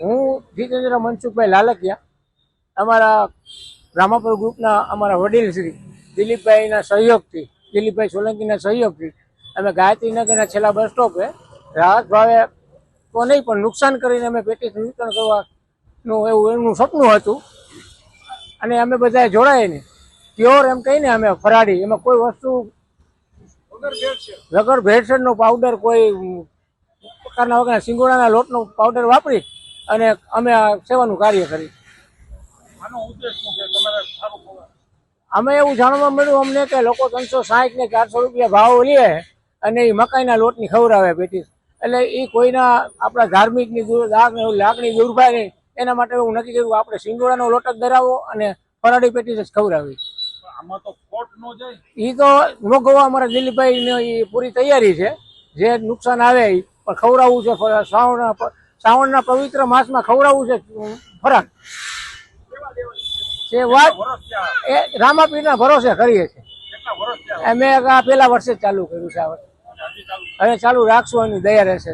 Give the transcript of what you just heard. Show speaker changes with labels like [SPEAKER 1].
[SPEAKER 1] હું જીતેન્દ્ર મનસુખભાઈ લાલકિયા અમારા રામાપુર ગ્રુપના અમારા વડીલ શ્રી દિલીપભાઈના સહયોગથી દિલીપભાઈ સોલંકીના સહયોગથી અમે ગાયત્રીનગરના છેલ્લા બસ સ્ટોપે રાહત ભાવે તો નહીં પણ નુકસાન કરીને અમે પેટીસ વિતરણ કરવાનું એવું એમનું સપનું હતું. અને અમે બધા જોડાય નહીં પ્યોર એમ કહીને અમે ફરાળી એમાં કોઈ વસ્તુ
[SPEAKER 2] વગર
[SPEAKER 1] ભેળસેળનો પાવડર કોઈ પ્રકારના વગર સિંગોડાના લોટનો પાવડર વાપરી અને અમે આ સેવાનું કાર્ય કરી. અમે એવું જાણવા મળ્યું અમને કે લોકો ત્રણસો સાહીઠ ને ચારસો રૂપિયા ભાવ લે અને એ મકાઈના લોટની ખવડાવે પેટીસ. એટલે એ કોઈના આપણા ધાર્મિકની લાગણી દૂર થાય નહીં. એના માટે હું નક્કી કર્યું આપણે સિંગોડાનો લોટ જ ધરાવો અને ફરાળી પેટી જ ખવડાવી. એ તો ભોગવવા અમારા દિલીપભાઈ પૂરી તૈયારી છે. જે નુકસાન આવે એ પણ ખવડાવવું છે ફ- શ્રાવણના શ્રાવણના પવિત્ર માસમાં ખવડાવવું છે ફરાક. એ વાત એ રામાપીરના ભરોસે કરીએ છીએ. મેં આ પેલા વર્ષે જ ચાલુ કર્યું છે આ વર્ષે. હવે ચાલુ રાખશું એની દયા રહેશે.